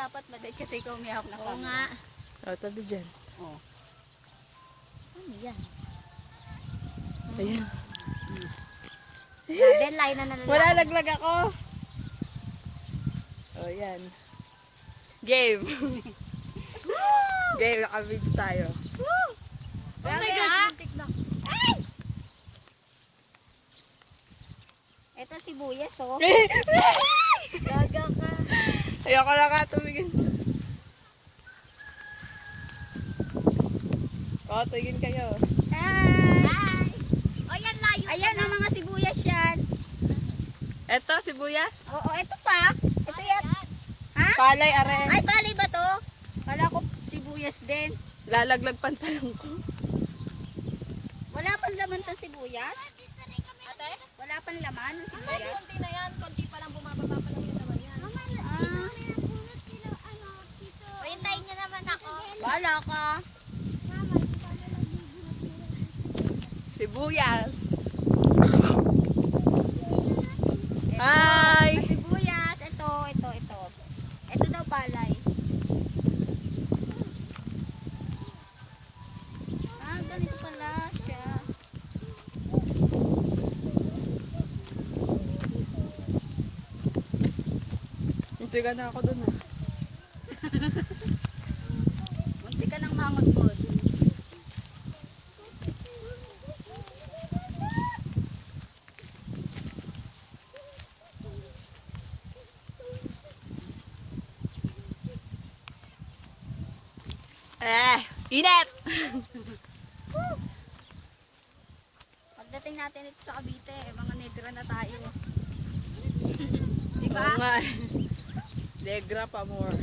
dapat madad kasi ikaw may hawak na Oo nga. O, tabi dyan. Oh. Ano yan? Ayan. Grabe, line na nalalaki. Wala laglag ako. O, yan. Game. Game, nakabig tayo. Oh my gosh, ah. muntik na. Ito si Buyas, oh. Ayoko na ka tumigin. O, tigin kayo. Hi! Hi! O yan, layo. Ayan ang mga sibuyas yan. Eto, sibuyas. Oo, ito pa. Ito yan. Ha? Palay, are. Ay, bali ba to? Kala ko sibuyas din. Lalaglag pantalong ko. Wala pang laman tong sibuyas? Ate? Wala pang laman ng sibuyas? konti na yan. Konti pa lang bumababa pa lang yung naman yan. Ah, O, hintayin niyo naman ako. wala ka. Sibuyas. Hi! Sibuyas. Ito, ito, ito. Ito daw palay. Ah, ganito pala siya. Hindi ka na ako dun ah. Munti ka ng mamagpod. Eh, init! Pagdating natin ito sa Cavite, eh, mga negra na tayo. Di ba? Oo nga. Negra pa more.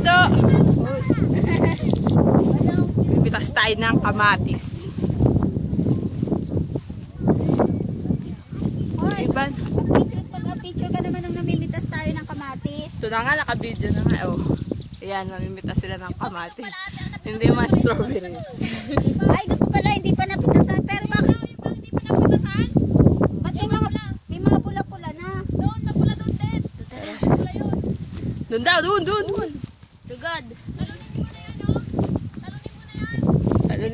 Do. Bibitas tayo ng kamatis. Hoy, Iban. picture, pag-picture ka naman nung namimitas tayo ng kamatis. Ito na nga, naka-video na nga. Oh. Ayan, namimitas sila ng kamatis. Hindi man strawberry. Ay, doon pa pala, hindi pa napitasan. Pero bakit? Hindi pa napitasan? Ba't may mga, may mga pula-pula na? Doon, na pula doon din. Doon daw, doon, doon.